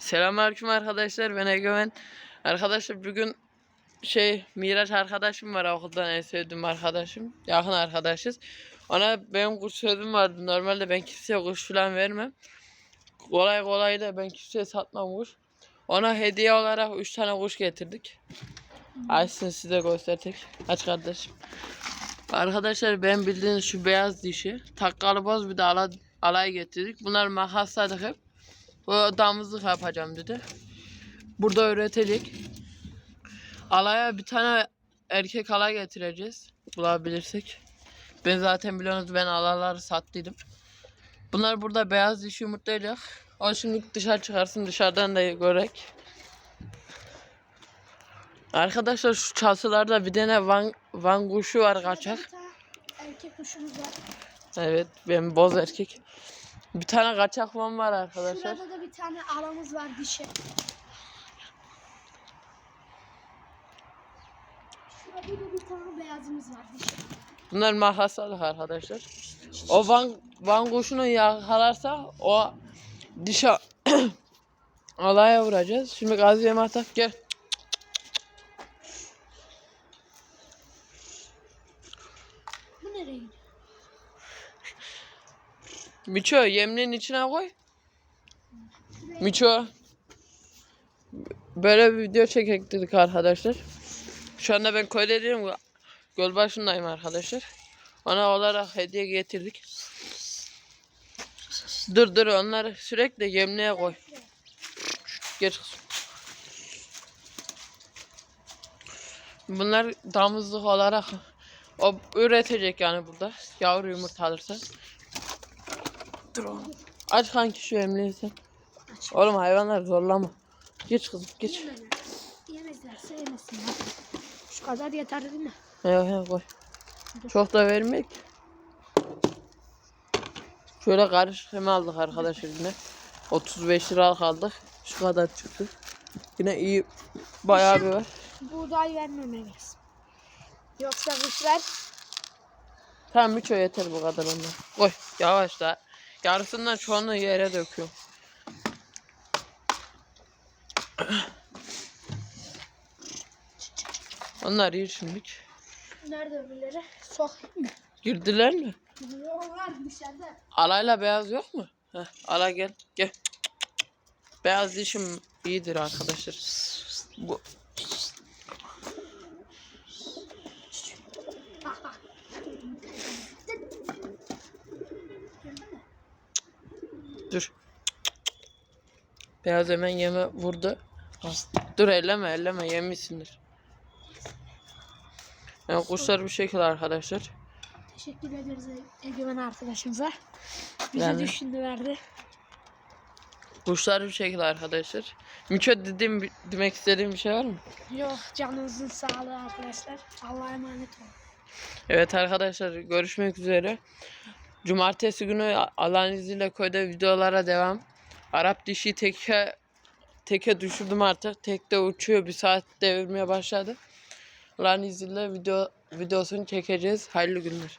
Selamünaleyküm arkadaşlar. Ben Egemen. Arkadaşlar bugün şey Miraç arkadaşım var okuldan en sevdiğim arkadaşım. Yakın arkadaşız. Ona benim kuş sözüm vardı. Normalde ben kimseye kuş falan vermem. Kolay kolay da ben kimseye satmam kuş. Ona hediye olarak 3 tane kuş getirdik. Açsın size gösterdik. Aç kardeşim. Arkadaşlar ben bildiğiniz şu beyaz dişi. Takkalı boz bir de ala, alay getirdik. Bunlar makasladık hep. Bu damızlık yapacağım dedi. Burada öğretecek. Alaya bir tane erkek alay getireceğiz. Bulabilirsek. Ben zaten biliyorsunuz ben alaları sattıydım. Bunlar burada beyaz dişi yumurtlayacak. O şimdi dışarı çıkarsın dışarıdan da görek. Arkadaşlar şu çatılarda bir tane van, van kuşu var kaçak. Erkek kuşumuz var. Evet benim boz erkek. Bir tane kaçak van var arkadaşlar. Şurada da bir tane aramız var dişi. Şurada da bir tane beyazımız var dişi. Bunlar makasalık arkadaşlar. O van, van kuşunu yakalarsa o dişe alaya vuracağız. Şimdi Gazi Yemataf gel. Bu nereye gidiyor? Miço yemliğin içine koy. Miço. Böyle bir video çekek arkadaşlar. Şu anda ben köyde değilim. Göl başındayım arkadaşlar. Ona olarak hediye getirdik. Dur dur onları sürekli yemliğe koy. Geç kızım. Bunlar damızlık olarak o üretecek yani burada. Yavru yumurta alırsa. Dur oğlum. Aç kanki şu. Aç. Oğlum hayvanlar zorlama. Geç kızım geç. Yemezler. Yemezlerse yemesinler. Şu kadar yeter değil mi? Yok yok koy. Çok da vermek. Şöyle karışık hem aldık arkadaşlar yine. 35 lira aldık. Şu kadar çıktı. Yine iyi bayağı bir var. Buğday vermemeliyiz. Yoksa kuşlar Tamam Miço yeter bu kadar ondan. Koy yavaş da. Yarısından çoğunu yere döküyorum. Onlar iyi şimdilik. nerede öbürleri? Mı? Girdiler mi? Yok var dışarıda. Alayla beyaz yok mu? Heh, ala gel. Gel. Beyaz dişim iyidir arkadaşlar. Bu dur. Beyaz hemen yeme vurdu. Dur elleme elleme yemişsindir. Yani kuşlar bu şekilde arkadaşlar. Teşekkür ederiz Egemen arkadaşımıza. Bize Yani- düşündü verdi. Kuşlar bu şekilde arkadaşlar. Miço dediğim demek istediğim bir şey var mı? Yok canınızın sağlığı arkadaşlar. Allah'a emanet olun. Evet arkadaşlar görüşmek üzere. Cumartesi günü Allah'ın izniyle köyde videolara devam. Arap dişi teke teke düşürdüm artık. Tekte uçuyor. Bir saat devirmeye başladı. Allah'ın izniyle video videosunu çekeceğiz. Hayırlı günler.